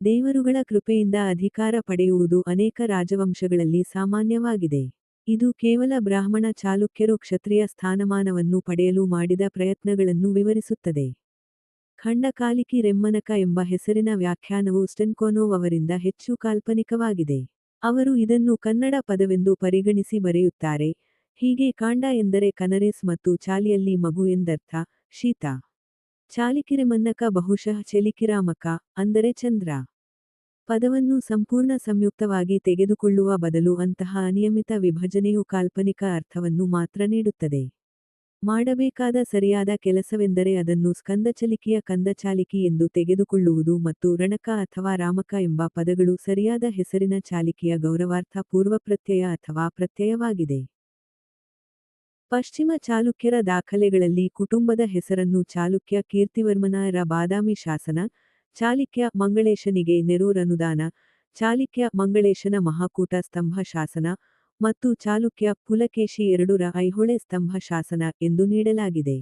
ದೇವರುಗಳ ಕೃಪೆಯಿಂದ ಅಧಿಕಾರ ಪಡೆಯುವುದು ಅನೇಕ ರಾಜವಂಶಗಳಲ್ಲಿ ಸಾಮಾನ್ಯವಾಗಿದೆ. ಇದು ಕೇವಲ ಬ್ರಾಹ್ಮಣ ಚಾಲುಕ್ಯರು ಕ್ಷತ್ರಿಯ ಸ್ಥಾನಮಾನವನ್ನು ಪಡೆಯಲು ಮಾಡಿದ ಪ್ರಯತ್ನಗಳನ್ನು ವಿವರಿಸುತ್ತದೆ. ಖಂಡಕಾಲಿಕಿ ರೆಮ್ಮನಕ ಎಂಬ ಹೆಸರಿನ ವ್ಯಾಖ್ಯಾನವು ಸ್ಟೆನ್ಕೋನೋವ್ ಅವರಿಂದ ಹೆಚ್ಚು ಕಾಲ್ಪನಿಕವಾಗಿದೆ. ಅವರು ಇದನ್ನು ಕನ್ನಡ ಪದವೆಂದು ಪರಿಗಣಿಸಿ ಬರೆಯುತ್ತಾರೆ, ಹೀಗೆ ಕಾಂಡ ಎಂದರೆ ಕನರೇಸ್ ಮತ್ತು ಚಾಲಿಯಲ್ಲಿ ಮಗು ಎಂದರ್ಥ, ಶೀತ. ಚಾಲಿಕಿರೆಮನ್ನಕ ಬಹುಶಃ ಚೆಲಿಕಿರಾಮಕ, ಅಂದರೆ ಚಂದ್ರ. ಪದವನ್ನು ಸಂಪೂರ್ಣ ಸಂಯುಕ್ತವಾಗಿ ತೆಗೆದುಕೊಳ್ಳುವ ಬದಲು ಅಂತಹ ಅನಿಯಮಿತ ವಿಭಜನೆಯು ಕಾಲ್ಪನಿಕ ಅರ್ಥವನ್ನು ಮಾತ್ರ ನೀಡುತ್ತದೆ. ಮಾಡಬೇಕಾದ ಸರಿಯಾದ ಕೆಲಸವೆಂದರೆ ಅದನ್ನು ಸ್ಕಂದಚಲಿಕೆಯ ಕಂದಚಾಲಿಕಿ ಎಂದು ತೆಗೆದುಕೊಳ್ಳುವುದು ಮತ್ತು ರಣಕ ಅಥವಾ ರಾಮಕ ಎಂಬ ಪದಗಳು ಸರಿಯಾದ ಹೆಸರಿನ ಚಾಲಿಕೆಯ ಗೌರವಾರ್ಥ ಪೂರ್ವಪ್ರತ್ಯಯ ಅಥವಾ ಪ್ರತ್ಯಯವಾಗಿದೆ. ಪಶ್ಚಿಮ ಚಾಲುಕ್ಯರ ದಾಖಲೆಗಳಲ್ಲಿ ಕುಟುಂಬದ ಹೆಸರನ್ನು ಚಾಲುಕ್ಯ ಕೀರ್ತಿವರ್ಮನರ ಬಾದಾಮಿ ಶಾಸನ, ಚಾಲುಕ್ಯ ಮಂಗಳೇಶನಿಗೆ ನೆರೂರನುದಾನ ಚಾಲುಕ್ಯ ಮಂಗಳೇಶನ ಮಹಾಕೂಟ ಸ್ತಂಭ ಶಾಸನ, ಮತ್ತು ಚಾಲುಕ್ಯ ಪುಲಕೇಶಿ ಎರಡೂರ ಐಹೊಳೆ ಸ್ತಂಭ ಶಾಸನ ಎಂದು ನೀಡಲಾಗಿದೆ.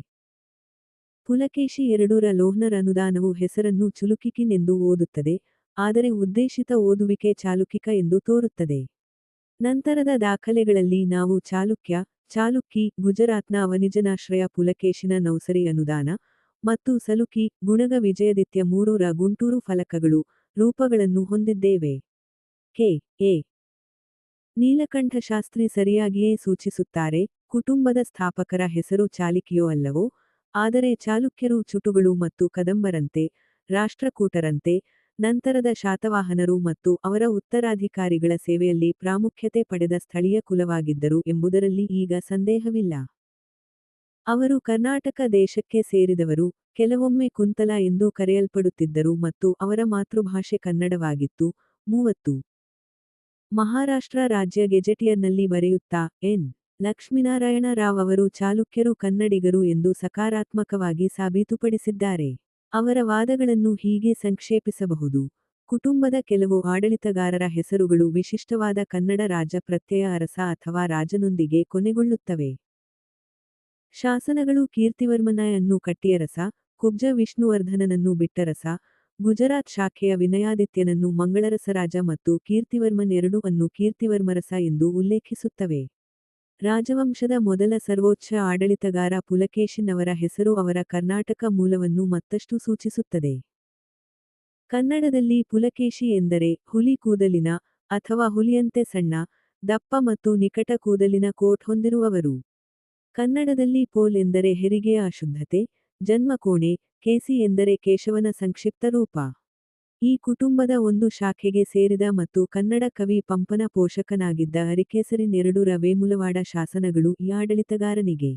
ಪುಲಕೇಶಿ ಎರಡೂರ ಲೋಹ್ನರ್ ಅನುದಾನವು ಹೆಸರನ್ನು ಚುಲುಕಿಕಿನೆಂದು ಓದುತ್ತದೆ, ಆದರೆ ಉದ್ದೇಶಿತ ಓದುವಿಕೆ ಚಾಲುಕಿಕ ಎಂದು ತೋರುತ್ತದೆ. ನಂತರದ ದಾಖಲೆಗಳಲ್ಲಿ ನಾವು ಚಾಲುಕ್ಯ, ಚಾಲುಕ್ಕಿ, ಗುಜರಾತ್ನ ಅವನಿಜನಾಶ್ರಯ ಪುಲಕೇಶಿನ ನೌಸರಿ ಅನುದಾನ, ಮತ್ತು ಸಲುಕಿ, ಗುಣಗ ವಿಜಯದಿತ್ಯ ಮೂರೂರ ಗುಂಟೂರು ಫಲಕಗಳು, ರೂಪಗಳನ್ನು ಹೊಂದಿದ್ದೇವೆ. ಕೆ. ಎ. ನೀಲಕಂಠ ಶಾಸ್ತ್ರಿ ಸರಿಯಾಗಿಯೇ ಸೂಚಿಸುತ್ತಾರೆ, ಕುಟುಂಬದ ಸ್ಥಾಪಕರ ಹೆಸರು ಚಾಲಿಕಿಯೋ ಅಲ್ಲವೋ, ಆದರೆ ಚಾಲುಕ್ಯರು ಚುಟುಗಳು ಮತ್ತು ಕದಂಬರಂತೆ, ರಾಷ್ಟ್ರಕೂಟರಂತೆ, ನಂತರದ ಶಾತವಾಹನರು ಮತ್ತು ಅವರ ಉತ್ತರಾಧಿಕಾರಿಗಳ ಸೇವೆಯಲ್ಲಿ ಪ್ರಾಮುಖ್ಯತೆ ಪಡೆದ ಸ್ಥಳೀಯ ಕುಲವಾಗಿದ್ದರು ಎಂಬುದರಲ್ಲಿ ಈಗ ಸಂದೇಹವಿಲ್ಲ. ಅವರು ಕರ್ನಾಟಕ ದೇಶಕ್ಕೆ ಸೇರಿದವರು, ಕೆಲವೊಮ್ಮೆ ಕುಂತಲ ಎಂದು ಕರೆಯಲ್ಪಡುತ್ತಿದ್ದರು ಮತ್ತು ಅವರ ಮಾತೃಭಾಷೆ ಕನ್ನಡವಾಗಿತ್ತು. ಮೂವತ್ತು. ಮಹಾರಾಷ್ಟ್ರ ರಾಜ್ಯ ಗೆಜೆಟಿಯರ್ನಲ್ಲಿ ಬರೆಯುತ್ತಾ, ಎನ್. ಲಕ್ಷ್ಮೀನಾರಾಯಣ ರಾವ್ ಅವರು ಚಾಲುಕ್ಯರು ಕನ್ನಡಿಗರು ಎಂದು ಸಕಾರಾತ್ಮಕವಾಗಿ ಸಾಬೀತುಪಡಿಸಿದ್ದಾರೆ. ಅವರ ವಾದಗಳನ್ನು ಹೀಗೆ ಸಂಕ್ಷೇಪಿಸಬಹುದು. ಕುಟುಂಬದ ಕೆಲವು ಆಡಳಿತಗಾರರ ಹೆಸರುಗಳು ವಿಶಿಷ್ಟವಾದ ಕನ್ನಡ ರಾಜ ಪ್ರತ್ಯಯ ಅರಸ ಅಥವಾ ರಾಜನೊಂದಿಗೆ ಕೊನೆಗೊಳ್ಳುತ್ತವೆ. ಶಾಸನಗಳು ಕೀರ್ತಿವರ್ಮನಯನ್ನು ಕಟ್ಟಿಯರಸ, ಕುಬ್ಜ ವಿಷ್ಣುವರ್ಧನನನ್ನು ಬಿಟ್ಟರಸ, ಗುಜರಾತ್ ಶಾಖೆಯ ವಿನಯಾದಿತ್ಯನನ್ನು ಮಂಗಳರಸರಾಜ ಮತ್ತು ಕೀರ್ತಿವರ್ಮನ್ ಎರಡೂ ಅನ್ನು ಕೀರ್ತಿವರ್ಮರಸ ಎಂದು ಉಲ್ಲೇಖಿಸುತ್ತವೆ. ರಾಜವಂಶದ ಮೊದಲ ಸರ್ವೋಚ್ಚ ಆಡಳಿತಗಾರ ಪುಲಕೇಶಿನ್ ಅವರ ಹೆಸರು ಅವರ ಕರ್ನಾಟಕ ಮೂಲವನ್ನು ಮತ್ತಷ್ಟು ಸೂಚಿಸುತ್ತದೆ. ಕನ್ನಡದಲ್ಲಿ ಪುಲಕೇಶಿ ಎಂದರೆ, ಹುಲಿ ಕೂದಲಿನ, ಅಥವಾ ಹುಲಿಯಂತೆ ಸಣ್ಣ, ದಪ್ಪ ಮತ್ತು ನಿಕಟ ಕೂದಲಿನ ಕೋಟ್ ಹೊಂದಿರುವವರು. ಕನ್ನಡದಲ್ಲಿ ಪೋಲ್ ಎಂದರೆ ಹೆರಿಗೆಯ ಅಶುದ್ಧತೆ, ಜನ್ಮಕೋಣೆ ಕೇಸಿ ಎಂದರೆ ಕೇಶವನ ಸಂಕ್ಷಿಪ್ತ ರೂಪ. ಈ ಕುಟುಂಬದ ಒಂದು ಶಾಖೆಗೆ ಸೇರಿದ ಮತ್ತು ಕನ್ನಡ ಕವಿ ಪಂಪನ ಪೋಷಕನಾಗಿದ್ದ ಹರಿಕೇಸರಿ ನೆರಡು ರ ವೇಮುಲವಾಡ ಶಾಸನಗಳು ಈ ಆಡಳಿತಗಾರನಿಗೆ.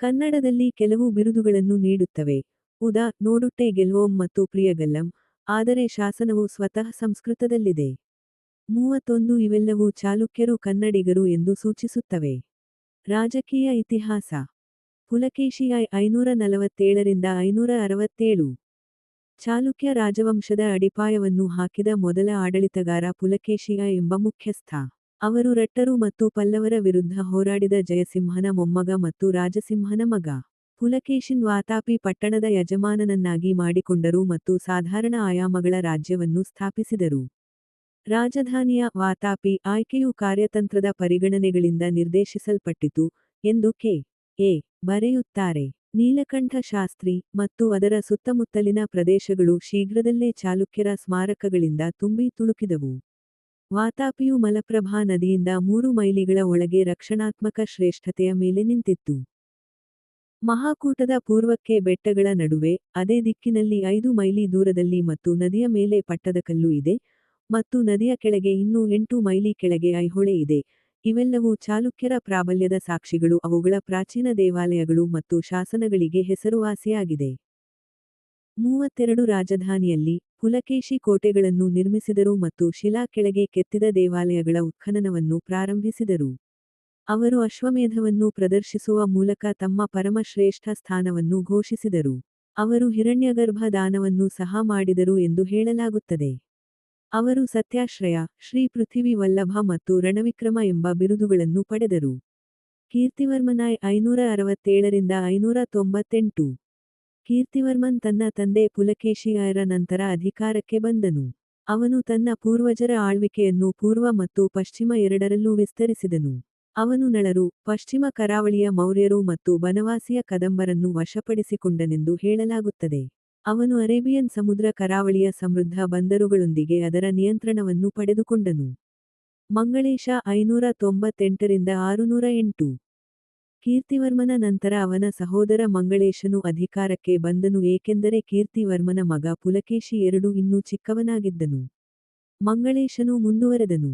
ಕನ್ನಡದಲ್ಲಿ ಕೆಲವು ಬಿರುದುಗಳನ್ನು ನೀಡುತ್ತವೆ, ಉದಾ, ನೋಡುಟ್ಟೆ ಗೆಲ್ವೋಂ ಮತ್ತು ಪ್ರಿಯಗಲ್ಲಂ, ಆದರೆ ಶಾಸನವು ಸ್ವತಃ ಸಂಸ್ಕೃತದಲ್ಲಿದೆ. ಮೂವತ್ತೊಂದು ಇವೆಲ್ಲವೂ ಚಾಲುಕ್ಯರು ಕನ್ನಡಿಗರು ಎಂದು ಸೂಚಿಸುತ್ತವೆ. ರಾಜಕೀಯ ಇತಿಹಾಸ ಪುಲಕೇಶಿಯ ಐನೂರ ನಲವತ್ತೇಳರಿಂದ ಐನೂರ ಅರವತ್ತೇಳು. ಚಾಲುಕ್ಯ ರಾಜವಂಶದ ಅಡಿಪಾಯವನ್ನು ಹಾಕಿದ ಮೊದಲ ಆಡಳಿತಗಾರ ಪುಲಕೇಶಿಯ ಎಂಬ ಮುಖ್ಯಸ್ಥ. ಅವರು ರಟ್ಟರು ಮತ್ತು ಪಲ್ಲವರ ವಿರುದ್ಧ ಹೋರಾಡಿದ ಜಯಸಿಂಹನ ಮೊಮ್ಮಗ ಮತ್ತು ರಾಜಸಿಂಹನ ಮಗ. ಪುಲಕೇಶಿನ್ ವಾತಾಪಿ ಪಟ್ಟಣದ ಯಜಮಾನನನ್ನಾಗಿ ಮಾಡಿಕೊಂಡರು ಮತ್ತು ಸಾಧಾರಣ ಆಯಾಮಗಳ ರಾಜ್ಯವನ್ನು ಸ್ಥಾಪಿಸಿದರು. ರಾಜಧಾನಿಯ ವಾತಾಪಿ ಆಯ್ಕೆಯು ಕಾರ್ಯತಂತ್ರದ ಪರಿಗಣನೆಗಳಿಂದ ನಿರ್ದೇಶಿಸಲ್ಪಟ್ಟಿತು, ಎಂದು ಕೆ. ಎ. ಬರೆಯುತ್ತಾರೆ. ನೀಲಕಂಠ ಶಾಸ್ತ್ರಿ, ಮತ್ತು ಅದರ ಸುತ್ತಮುತ್ತಲಿನ ಪ್ರದೇಶಗಳು ಶೀಘ್ರದಲ್ಲೇ ಚಾಲುಕ್ಯರ ಸ್ಮಾರಕಗಳಿಂದ ತುಂಬಿ ತುಳುಕಿದವು. ವಾತಾಪಿಯು ಮಲಪ್ರಭಾ ನದಿಯಿಂದ ಮೂರು ಮೈಲಿಗಳ ಒಳಗೆ ರಕ್ಷಣಾತ್ಮಕ ಶ್ರೇಷ್ಠತೆಯ ಮೇಲೆ ನಿಂತಿತ್ತು. ಮಹಾಕೂಟದ ಪೂರ್ವಕ್ಕೆ ಬೆಟ್ಟಗಳ ನಡುವೆ, ಅದೇ ದಿಕ್ಕಿನಲ್ಲಿ ಐದು ಮೈಲಿ ದೂರದಲ್ಲಿ ಮತ್ತು ನದಿಯ ಮೇಲೆ ಪಟ್ಟದಕಲ್ಲು ಇದೆ, ಮತ್ತು ನದಿಯ ಕೆಳಗೆ ಇನ್ನೂ ಎಂಟು ಮೈಲಿ ಕೆಳಗೆ ಐಹೊಳೆ ಇದೆ, ಇವೆಲ್ಲವೂ ಚಾಲುಕ್ಯರ ಪ್ರಾಬಲ್ಯದ ಸಾಕ್ಷಿಗಳು ಅವುಗಳ ಪ್ರಾಚೀನ ದೇವಾಲಯಗಳು ಮತ್ತು ಶಾಸನಗಳಿಗೆ ಹೆಸರುವಾಸಿಯಾಗಿದೆ. ಮೂವತ್ತೆರಡು ರಾಜಧಾನಿಯಲ್ಲಿ, ಪುಲಕೇಶಿ ಕೋಟೆಗಳನ್ನು ನಿರ್ಮಿಸಿದರು ಮತ್ತು ಶಿಲಾ ಕೆಳಗೆ ಕೆತ್ತಿದ ದೇವಾಲಯಗಳ ಉತ್ಖನನವನ್ನು ಪ್ರಾರಂಭಿಸಿದರು. ಅವರು ಅಶ್ವಮೇಧವನ್ನು ಪ್ರದರ್ಶಿಸುವ ಮೂಲಕ ತಮ್ಮ ಪರಮಶ್ರೇಷ್ಠ ಸ್ಥಾನವನ್ನು ಘೋಷಿಸಿದರು. ಅವರು ಹಿರಣ್ಯಗರ್ಭ ದಾನವನ್ನು ಸಹ ಮಾಡಿದರು ಎಂದು ಹೇಳಲಾಗುತ್ತದೆ. ಅವರು ಸತ್ಯಾಶ್ರಯ, ಶ್ರೀ ಪೃಥ್ವಿ ವಲ್ಲಭ ಮತ್ತು ರಣವಿಕ್ರಮ ಎಂಬ ಬಿರುದುಗಳನ್ನು ಪಡೆದರು. ಕೀರ್ತಿವರ್ಮನಾಯ್ ಐನೂರ ಅರವತ್ತೇಳರಿಂದ ಐನೂರ ತೊಂಬತ್ತೆಂಟು. ಕೀರ್ತಿವರ್ಮನ್ ತನ್ನ ತಂದೆ ಪುಲಕೇಶಿಯರ ನಂತರ ಅಧಿಕಾರಕ್ಕೆ ಬಂದನು. ಅವನು ತನ್ನ ಪೂರ್ವಜರ ಆಳ್ವಿಕೆಯನ್ನು ಪೂರ್ವ ಮತ್ತು ಪಶ್ಚಿಮ ಎರಡರಲ್ಲೂ ವಿಸ್ತರಿಸಿದನು. ಅವನು ನಳರು, ಪಶ್ಚಿಮ ಕರಾವಳಿಯ ಮೌರ್ಯರು ಮತ್ತು ಬನವಾಸಿಯ ಕದಂಬರನ್ನು ವಶಪಡಿಸಿಕೊಂಡನೆಂದು ಹೇಳಲಾಗುತ್ತದೆ. ಅವನು ಅರೇಬಿಯನ್ ಸಮುದ್ರ ಕರಾವಳಿಯ ಸಮೃದ್ಧ ಬಂದರುಗಳೊಂದಿಗೆ ಅದರ ನಿಯಂತ್ರಣವನ್ನು ಪಡೆದುಕೊಂಡನು. ಮಂಗಳೇಶ ಐನೂರ ತೊಂಬತ್ತೆಂಟರಿಂದ ಆರುನೂರ ಎಂಟು. ಕೀರ್ತಿವರ್ಮನ ನಂತರ ಅವನ ಸಹೋದರ ಮಂಗಳೇಶನು ಅಧಿಕಾರಕ್ಕೆ ಬಂದನು ಏಕೆಂದರೆ ಕೀರ್ತಿವರ್ಮನ ಮಗ ಪುಲಕೇಶಿ ಎರಡು ಇನ್ನೂ ಚಿಕ್ಕವನಾಗಿದ್ದನು. ಮಂಗಳೇಶನು ಮುಂದುವರೆದನು.